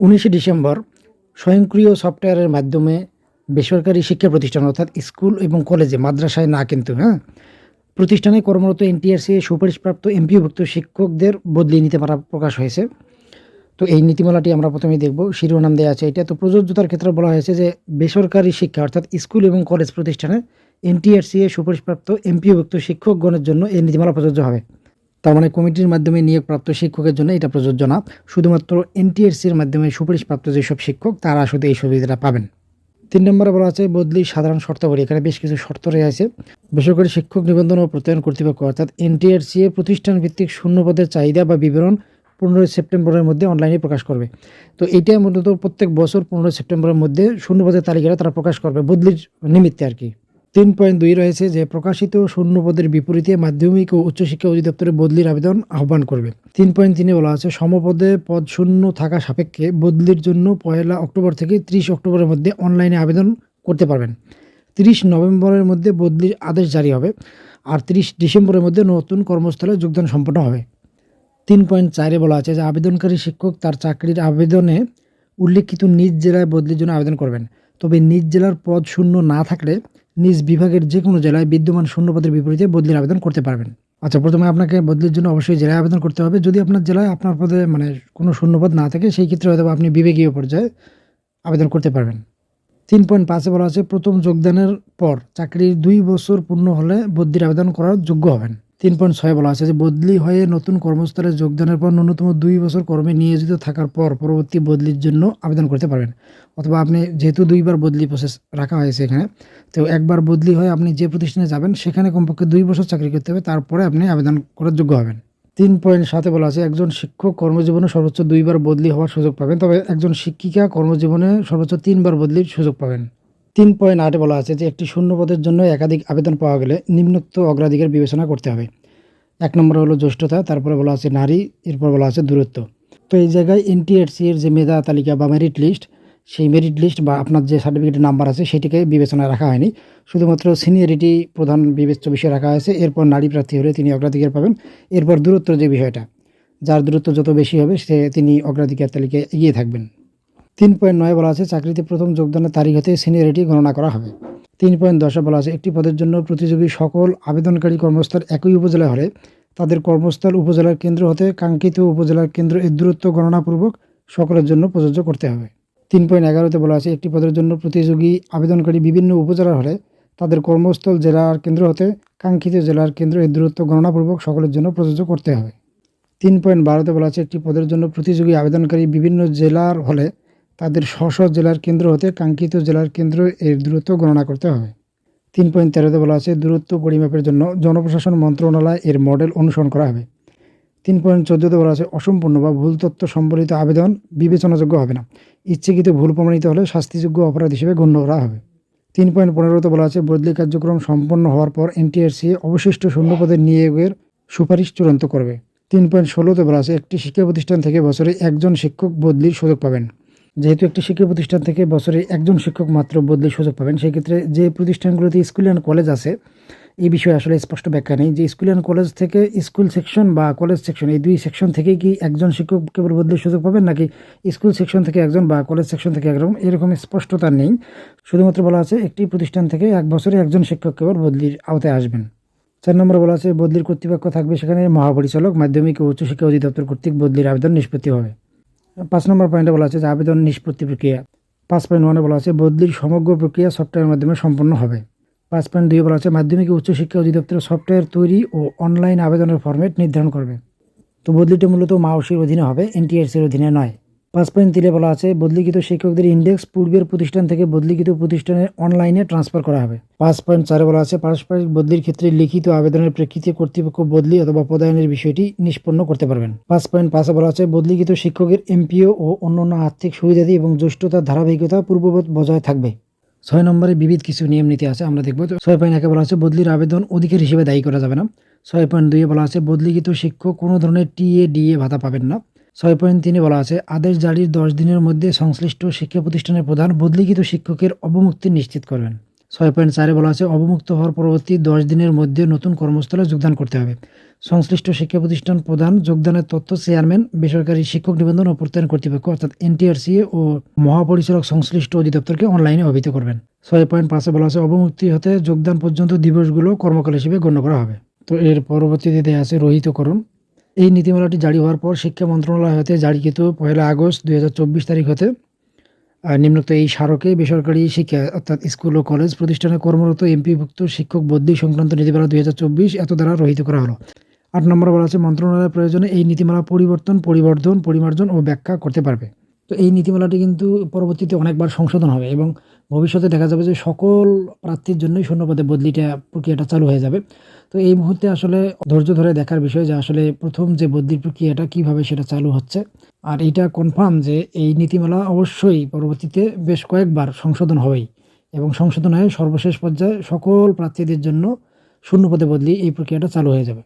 উনিশে ডিসেম্বর স্বয়ংক্রিয় সফটওয়্যারের মাধ্যমে বেসরকারি শিক্ষা প্রতিষ্ঠান অর্থাৎ স্কুল এবং কলেজে মাদ্রাসায় না কিন্তু হ্যাঁ প্রতিষ্ঠানে কর্মরত এনটিআরসি সুপারিশপ্রাপ্ত এমপিওভুক্ত শিক্ষকদের বদলি নিতে পারা প্রকাশ হয়েছে। তো এই নীতিমালাটি আমরা প্রথমেই দেখব, শিরোনাম দেওয়া আছে এটা। তো প্রযোজ্যতার ক্ষেত্রে বলা হয়েছে যে বেসরকারি শিক্ষা অর্থাৎ স্কুল এবং কলেজ প্রতিষ্ঠানে এনটিআরসি সুপারিশপ্রাপ্ত এমপিওভুক্ত শিক্ষকগণের জন্য এই নীতিমালা প্রযোজ্য হবে। তার মানে কমিটির মাধ্যমে নিয়োগপ্রাপ্ত শিক্ষকের জন্য এটা প্রযোজ্য না। শুধুমাত্র এনটিএসসির মাধ্যমে সুপারিশপ্রাপ্ত যেসব শিক্ষক, তারা শুধু এই সুবিধাটা পাবেন। তিন নম্বরে বলা আছে বদলি সাধারণ শর্তাবলী, এখানে বেশ কিছু শর্ত রয়েছে বেসরকারি শিক্ষক নিবন্ধন ও প্রত্যয়ন কর্তৃপক্ষ, অর্থাৎ এনটিআরসি এ প্রতিষ্ঠান ভিত্তিক শূন্য পদের চাহিদা বা বিবরণ পনেরোই সেপ্টেম্বরের মধ্যে অনলাইনে প্রকাশ করবে। তো এইটা মূলত প্রত্যেক বছর পনেরোই সেপ্টেম্বরের মধ্যে শূন্য পদের তালিকাটা তারা প্রকাশ করবে, বদলির নিমিত্তে আর কি। তিন পয়েন্ট দুই রয়েছে যে প্রকাশিত শূন্য পদের বিপরীতে মাধ্যমিক ও উচ্চশিক্ষা অধিদপ্তরে বদলির আবেদন আহ্বান করবে। তিন পয়েন্ট তিনে বলা আছে, সমপদে পদ শূন্য থাকা সাপেক্ষে বদলির জন্য পয়লা অক্টোবর থেকে ত্রিশ অক্টোবরের মধ্যে অনলাইনে আবেদন করতে পারবেন। তিরিশ নভেম্বরের মধ্যে বদলির আদেশ জারি হবে আর তিরিশ ডিসেম্বরের মধ্যে নতুন কর্মস্থলে যোগদান সম্পন্ন হবে। তিন পয়েন্ট চারে বলা আছে যে আবেদনকারী শিক্ষক তার চাকরির আবেদনে উল্লেখিত নিজ জেলায় বদলির জন্য আবেদন করবেন। তবে নিজ জেলার পদ শূন্য না থাকলে নিজ বিভাগের যে কোনো জেলায় বিদ্যমান শূন্যপদের বিপরীতে বদলির আবেদন করতে পারবেন। আচ্ছা প্রথমে আপনাকে বদলির জন্য অবশ্যই জেলায় আবেদন করতে হবে। যদি আপনার জেলায় আপনার পদে মানে কোনো শূন্যপদ না থাকে, সেই ক্ষেত্রে হয়তো আপনি বিবেকীয় পর্যায়ে আবেদন করতে পারবেন। তিন পয়েন্ট পাঁচে বলা আছে, প্রথম যোগদানের পর চাকরির দুই বছর পূর্ণ হলে বদলির আবেদন করার যোগ্য হবেন। তিন পয়েন্ট ছয় বলা আছে যে বদলি হয়ে নতুন কর্মস্থলে যোগদানের পর ন্যূনতম দুই বছর কর্মে নিয়োজিত থাকার পর পরবর্তী বদলির জন্য আবেদন করতে পারবেন। অথবা আপনি যেহেতু দুইবার বদলি প্রসেস রাখা হয়েছে এখানে, তো একবার বদলি হয়ে আপনি যে প্রতিষ্ঠানে যাবেন, সেখানে কমপক্ষে দুই বছর চাকরি করতে হবে, তারপরে আপনি আবেদন করার যোগ্য হবেন। তিন পয়েন্ট সাথে বলা আছে, একজন শিক্ষক কর্মজীবনে সর্বোচ্চ দুইবার বদলি হওয়ার সুযোগ পাবেন, তবে একজন শিক্ষিকা কর্মজীবনে সর্বোচ্চ তিনবার বদলির সুযোগ পাবেন। তিন পয়েন্ট আটে বলা আছে যে একটি শূন্য পদের জন্য একাধিক আবেদন পাওয়া গেলে নিম্নোক্ত অগ্রাধিকার বিবেচনা করতে হবে। এক নম্বর হলো জ্যেষ্ঠতা, তারপরে বলা আছে নারী, এরপর বলা আছে দূরত্ব। তো এই জায়গায় এনটিএসসি এর যে মেধা তালিকা বা মেরিট লিস্ট সেই মেরিট লিস্ট বা আপনার যে সার্টিফিকেটের নাম্বার আছে, সেটিকে বিবেচনায় রাখা হয়নি। শুধুমাত্র সিনিয়রিটি প্রধান বিবেচ্য বিষয় রাখা হয়েছে এরপর নারী প্রার্থী হলে তিনি অগ্রাধিকার পাবেন, এরপর দূরত্ব যে বিষয়টা, যার দূরত্ব যত বেশি হবে, সে তিনি অগ্রাধিকার তালিকায় এগিয়ে থাকবেন। তিন পয়েন্ট নয় বলা আছে, চাকরিতে প্রথম যোগদানের তারিখ হতে সিনিয়রিটি গণনা করা হবে। তিন পয়েন্ট দশে বলা আছে, একটি পদের জন্য প্রতিযোগী সকল আবেদনকারী কর্মস্থল একই উপজেলা হলে তাদের কর্মস্থল উপজেলার কেন্দ্র হতে কাঙ্ক্ষিত উপজেলার কেন্দ্র এর দূরত্ব গণনাপূর্বক সকলের জন্য প্রযোজ্য করতে হবে। তিন পয়েন্ট এগারোতে বলা আছে, একটি পদের জন্য প্রতিযোগী আবেদনকারী বিভিন্ন উপজেলার হলে তাদের কর্মস্থল, জেলার কেন্দ্র হতে কাঙ্ক্ষিত জেলার কেন্দ্র এর দূরত্ব গণনাপূর্বক সকলের জন্য প্রযোজ্য করতে হবে। তিন পয়েন্ট বারোতে বলা আছে, একটি পদের জন্য প্রতিযোগী আবেদনকারী বিভিন্ন জেলার হলে তাদের স্ব জেলার কেন্দ্র হতে কাঙ্ক্ষিত জেলার কেন্দ্র এর দূরত্ব গণনা করতে হবে। তিন পয়েন্ট তেরোতে বলা আছে, দূরত্ব পরিমাপের জন্য জনপ্রশাসন মন্ত্রণালয় এর মডেল অনুসরণ করা হবে। তিন পয়েন্ট চোদ্দোতে বলা আছে, অসম্পূর্ণ বা ভুল তথ্য সম্বলিত আবেদন বিবেচনাযোগ্য হবে না। ইচ্ছাকৃত ভুল প্রমাণিত হলে শাস্তিযোগ্য অপরাধ হিসেবে গণ্য করা হবে। তিন পয়েন্ট পনেরোতে বলা আছে, বদলি কার্যক্রম সম্পন্ন হওয়ার পর এনটিআরসি অবশিষ্ট শূন্যপদের নিয়োগের সুপারিশ চূড়ান্ত করবে। তিন পয়েন্ট ষোলোতে বলা আছে, একটি শিক্ষা প্রতিষ্ঠান থেকে বছরে একজন শিক্ষক বদলির সুযোগ পাবেন। যেহেতু একটি শিক্ষা প্রতিষ্ঠান থেকে বছরে একজন শিক্ষক মাত্র বদলির সুযোগ পাবেন, সেক্ষেত্রে যে প্রতিষ্ঠানগুলোতে স্কুল অ্যান্ড কলেজ আছে, এই বিষয়ে আসলে স্পষ্ট ব্যাখ্যা নেই। যে স্কুল অ্যান্ড কলেজ থেকে স্কুল সেকশন বা কলেজ সেকশন, এই দুই সেকশন থেকেই কি একজন শিক্ষক কেবল বদলির সুযোগ পাবেন, নাকি স্কুল সেকশন থেকে একজন বা কলেজ সেকশন থেকে একজন এরকম স্পষ্টতা নেই। শুধুমাত্র বলা আছে, একটি প্রতিষ্ঠান থেকে এক বছরে একজন শিক্ষক কেবল বদলির আওতায় আসবেন। চার নম্বর বলা আছে, বদলির কর্তৃপক্ষ থাকবে সেখানে মহাপরিচালক, মাধ্যমিক ও উচ্চশিক্ষা অধিদপ্তর কর্তৃক বদলির আবেদন নিষ্পত্তি হবে। পাঁচ নম্বর পয়েন্টে বলা আছে যে আবেদন নিষ্পত্তি প্রক্রিয়া। পাঁচ পয়েন্ট ওয়ানে বলা আছে বদলির সমগ্র প্রক্রিয়া সফটওয়্যারের মাধ্যমে সম্পন্ন হবে। পাঁচ পয়েন্ট দুই বলা আছে মাধ্যমিক উচ্চশিক্ষা অধিদপ্তরের সফটওয়্যার তৈরি ও অনলাইন আবেদনের ফর্মেট নির্ধারণ করবে। তো বদলিটি মূলত মাওসির অধীনে হবে, এনটিআরসির অধীনে নয়। পাঁচ পয়েন্ট তিনে বলা আছে, বদলিকৃত শিক্ষকদের ইন্ডেক্স পূর্বের প্রতিষ্ঠান থেকে বদলিকৃত প্রতিষ্ঠানে অনলাইনে ট্রান্সফার করা হবে। পাঁচ পয়েন্ট চারে বলা আছে, পারস্পরিক বদলির ক্ষেত্রে লিখিত আবেদনের প্রেক্ষিতে কর্তৃপক্ষ বদলি অথবা পদায়নের বিষয়টি নিষ্পন্ন করতে পারবেন। পাঁচ পয়েন্ট পাঁচে বলা আছে, বদলিকৃত শিক্ষকের এমপিও ও অন্যান্য আর্থিক সুবিধাদি এবং জ্যেষ্ঠতার ধারাবাহিকতা পূর্ববৎ বজায় থাকবে। ছয় নম্বরে বিবিধ কিছু নিয়ম নীতি আছে, আমরা দেখব। ছয় পয়েন্ট একে বলা আছে, বদলির আবেদন অধিকার হিসেবে দায়ী করা যাবে না। ছয় পয়েন্ট দুইয়ে বলা আছে, বদলিকৃত শিক্ষক কোনো ধরনের টিএ ডিএ ভাতা পাবেন না। ছয় পয়েন্ট তিনে বলা আছে, আদেশ জারির দশ দিনের মধ্যে সংশ্লিষ্ট শিক্ষা প্রতিষ্ঠানের প্রধান বদলিকৃত শিক্ষকের অবমুক্তি নিশ্চিত করবেন ছয় পয়েন্ট চারে বলা আছে, অবমুক্ত হওয়ার পরবর্তী দশ দিনের মধ্যে নতুন কর্মস্থলে যোগদান করতে হবে। সংশ্লিষ্ট শিক্ষা প্রতিষ্ঠান প্রধান যোগদানের তথ্য চেয়ারম্যান, বেসরকারি শিক্ষক নিবন্ধন ও প্রত্যয়ন কর্তৃপক্ষ, অর্থাৎ এনটিআরসি ও মহাপরিচালক সংশ্লিষ্ট অধিদপ্তরকে অনলাইনে অভিহিত করবেন। ছয় পয়েন্ট পাঁচে বলা আছে, অবমুক্তি হতে যোগদান পর্যন্ত দিবসগুলো কর্মকাল হিসেবে গণ্য করা হবে। তো এর পরবর্তীতে দেয়া আছে, রহিতকরণ। এই নীতিমালাটি জারি হওয়ার পর শিক্ষা মন্ত্রণালয় হতে জারিকৃত পয়লা আগস্ট দুই হাজার চব্বিশ তারিখ হতে নিম্নোক্ত এই স্মারকে বেসরকারি শিক্ষা অর্থাৎ স্কুল ও কলেজ প্রতিষ্ঠানে কর্মরত এমপিভুক্ত শিক্ষক বদলি সংক্রান্ত নীতিমালা দুই হাজার চব্বিশ এত দ্বারা রহিত করা হলো। আট নম্বর বলা আছে মন্ত্রণালয়ের প্রয়োজনে এই নীতিমালা পরিবর্তন, পরিবর্ধন, পরিমার্জন ও ব্যাখ্যা করতে পারবে। তো এই নীতিমালাটি কিন্তু পরবর্তীতে অনেকবার সংশোধন হবে এবং ভবিষ্যতে দেখা যাবে যে সকল প্রার্থীর জন্যই শূন্যপদে বদলিটা প্রক্রিয়াটা চালু হয়ে যাবে। তো এই মুহূর্তে আসলে ধৈর্য ধরে দেখার বিষয় যে আসলে প্রথম যে বদলির প্রক্রিয়াটা কীভাবে সেটা চালু হচ্ছে। আর এটা কনফার্ম যে এই নীতিমালা অবশ্যই পরবর্তীতে বেশ কয়েকবার সংশোধন হবেই এবং সংশোধন হয়ে সর্বশেষ পর্যায়ে সকল প্রার্থীদের জন্য শূন্যপদে বদলি এই প্রক্রিয়াটা চালু হয়ে যাবে।